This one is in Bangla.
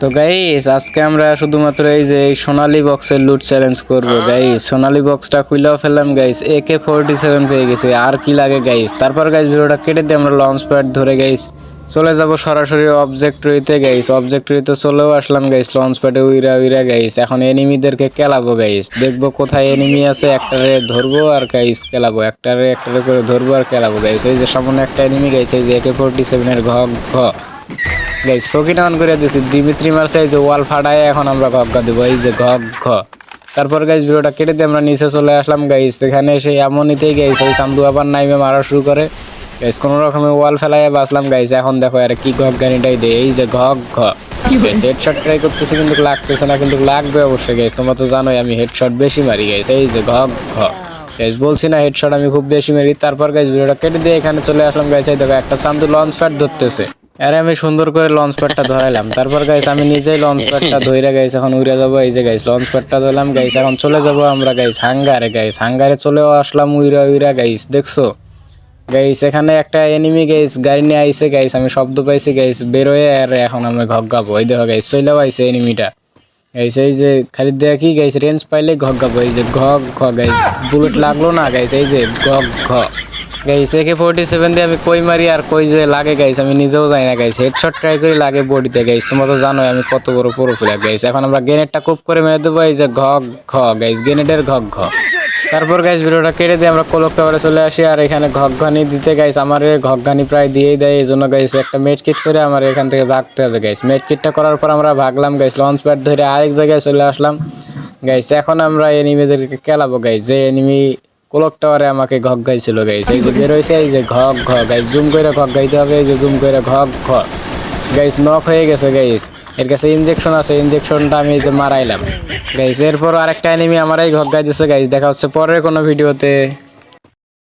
তো গাইস আজকে আমরা শুধুমাত্র এই যে এই সোনালী বক্সের লুট চ্যালেঞ্জ করব গাইস সোনালী বক্সটা খুলেও ফেললাম গাইস একে ফোরটি সেভেন পেয়ে গেছি। আর কি লাগে গাইস তারপর গাইস ভিডিওটা কেটে দিয়ে আমরা লঞ্চ প্যাড ধরে গাইস চলে যাব সরাসরি অবজেক্টরিতে গাইস অবজেক্টরিতে চলেও আসলাম গাইস লঞ্চ প্যাডে উইরা উইরা গাইস এখন এনিমিদেরকে কেলাবো গাইস দেখব কোথায় এনিমি আছে একটারে ধরবো আর গাইস কেলাবো একটারে একটারে করে ধরবো আর কেলাবো গাইস এই যে সামনে একটা এনিমি গাইস এই যে একে ফোরটি সেভেনের ঘ ঘ। গাইস সকিনা অন করে দিছি দিমিত্রি মারছে এই যে ওয়াল ফাটায় এখন আমরা ঘগ্গা দেবো এই যে ঘগ ঘ। তারপর গাইস ভিডিওটা কেটে দিয়ে আমরা নিচে চলে আসলাম গাইস এখানে এসে এমনইতেই গাইস এই চান্দু আবার নাইমে মারা শুরু করে। গাইস কোনো রকমে ওয়াল ফেলায় বাঁচলাম গাইস এখন দেখো আরে কি ঘগ গানিটাই দে এই যে ঘগ ঘ। হেডশট ট্রাই করতেছি কিন্তু লাগতেছে না কিন্তু লাগবে অবশ্যই গাইস তোমরা তো জানোই আমি হেডশট বেশি মারি গাইস এই যে ঘগ ঘ। গাইস বলছি না হেডশট আমি খুব বেশি মারি। তারপর গাইস ভিডিওটা কেটে দিয়ে এখানে চলে আসলাম গাইস এই দেখো একটা চান্দু লঞ্চ প্যাড ধরতেছে। আরে আমি সুন্দর করে লঞ্চ প্যাডটা ধরাইলাম। তারপর গাইস আমি নিজেই লঞ্চ প্যাডটা ধইরা গাইস এখন উড়ে যাব এই যে গাইস লঞ্চ প্যাডটা ধরলাম গাইস এখন চলে যাব আমরা গাইস হাঙ্গারে গাইস হাঙ্গারে চলেও আসলাম উইরা উইরা গাইস দেখছ? গাইস এখানে একটা এনিমি গাইস গাড়ি নিয়ে আইছে গাইস আমি শব্দ পাইছি গাইস বেরোয় আর এখন আমি ঘগ্গাবো। এই দেখো গাইস চলেও আইছে এনিমিটা গাইস এই যে খালি দেখি গাইস রেঞ্জ পাইলে ঘগ্গাবো। এই যে ঘগ ঘ গাইস বুলেট লাগল না গাইস এই যে ঘগ ঘ। গাইস একে ফোর্টি সেভেন দিয়ে আমি কই মারি আর কই যে লাগে গাইস, আমি নিজেও জানি না গাইস। হেডশট ট্রাই করি, লাগে বডিতে গাইস। তোমরা তো জানোই আমি কত বড় পুরো প্লেয়ার গাইস। এখন আমরা গ্রেনেডটা খুব করে মেরে দেবো, এই যে ঘগ ঘ, গাইস। গ্রেনেডের ঘগ ঘ তারপর গাইস, ভিডিওটা কেটে দিয়ে আমরা কোলক টাওয়ারে চলে আসি আর এখানে ঘগ্গানি দিতে গাইস, আমার ঘগ্গানি প্রায় দিয়েই দেয়। এই জন্য গাইস, একটা মেড কিট করে আমার এখান থেকে ভাগতে হবে গাইস। মেড কিটটা করার পর আমরা ভাগলাম গাইস লঞ্চ প্যাড ধরে আরেক জায়গায় চলে আসলাম। গাইস, এখন আমরা এনিমিদেরকে খেলাবো গাইস। যে এনিমি কোলক টাওয়ারে আমাকে ঘগ গাইছিল গাইস এই যে বেরোইছে এই যে ঘগ ঘ গাইস জুম করে ঘগ গাইতে হবে, এই যে জুম করে ঘগ ঘ গাইস নক হয়ে গেছে গাইস। এর কাছে ইনজেকশন আছে ইনজেকশনটা আমি এই যে মারাইলাম। গাইস এরপর আরেকটা এনিমি আমারই ঘগ গাইতেছে, গাইস দেখা হচ্ছে পরের কোনো ভিডিওতে।